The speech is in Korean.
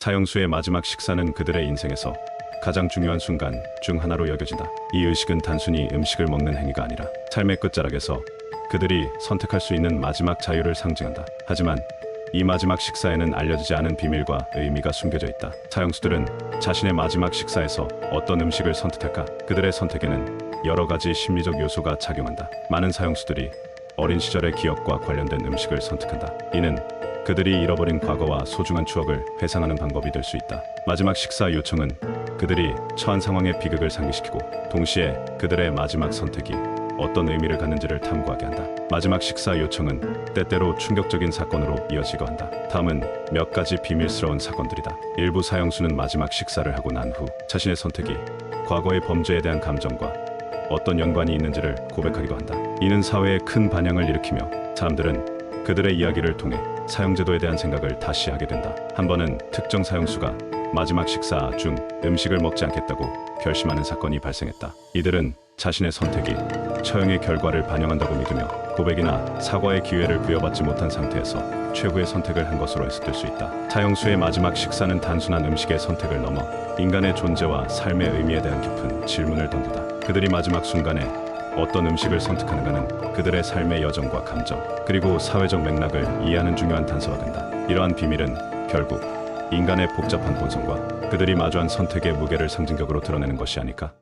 사형수의 마지막 식사는 그들의 인생에서 가장 중요한 순간 중 하나로 여겨진다. 이 의식은 단순히 음식을 먹는 행위가 아니라 삶의 끝자락에서 그들이 선택할 수 있는 마지막 자유를 상징한다. 하지만 이 마지막 식사에는 알려지지 않은 비밀과 의미가 숨겨져 있다. 사형수들은 자신의 마지막 식사에서 어떤 음식을 선택할까? 그들의 선택에는 여러 가지 심리적 요소가 작용한다. 많은 사형수들이 어린 시절의 기억과 관련된 음식을 선택한다. 이는 그들이 잃어버린 과거와 소중한 추억을 회상하는 방법이 될 수 있다. 마지막 식사 요청은 그들이 처한 상황의 비극을 상기시키고 동시에 그들의 마지막 선택이 어떤 의미를 갖는지를 탐구하게 한다. 마지막 식사 요청은 때때로 충격적인 사건으로 이어지고 한다. 다음은 몇 가지 비밀스러운 사건들이다. 일부 사형수는 마지막 식사를 하고 난 후 자신의 선택이 과거의 범죄에 대한 감정과 어떤 연관이 있는지를 고백하기도 한다. 이는 사회에 큰 반향을 일으키며 사람들은 그들의 이야기를 통해 사형제도에 대한 생각을 다시 하게 된다. 한 번은 특정 사형수가 마지막 식사 중 음식을 먹지 않겠다고 결심하는 사건이 발생했다. 이들은 자신의 선택이 처형의 결과를 반영한다고 믿으며 고백이나 사과의 기회를 부여받지 못한 상태에서 최후의 선택을 한 것으로 해석될 수 있다. 사형수의 마지막 식사는 단순한 음식의 선택을 넘어 인간의 존재와 삶의 의미에 대한 깊은 질문을 던진다. 그들이 마지막 순간에 어떤 음식을 선택하는가는 그들의 삶의 여정과 감정 그리고 사회적 맥락을 이해하는 중요한 단서가 된다. 이러한 비밀은 결국 인간의 복잡한 본성과 그들이 마주한 선택의 무게를 상징적으로 드러내는 것이 아닐까?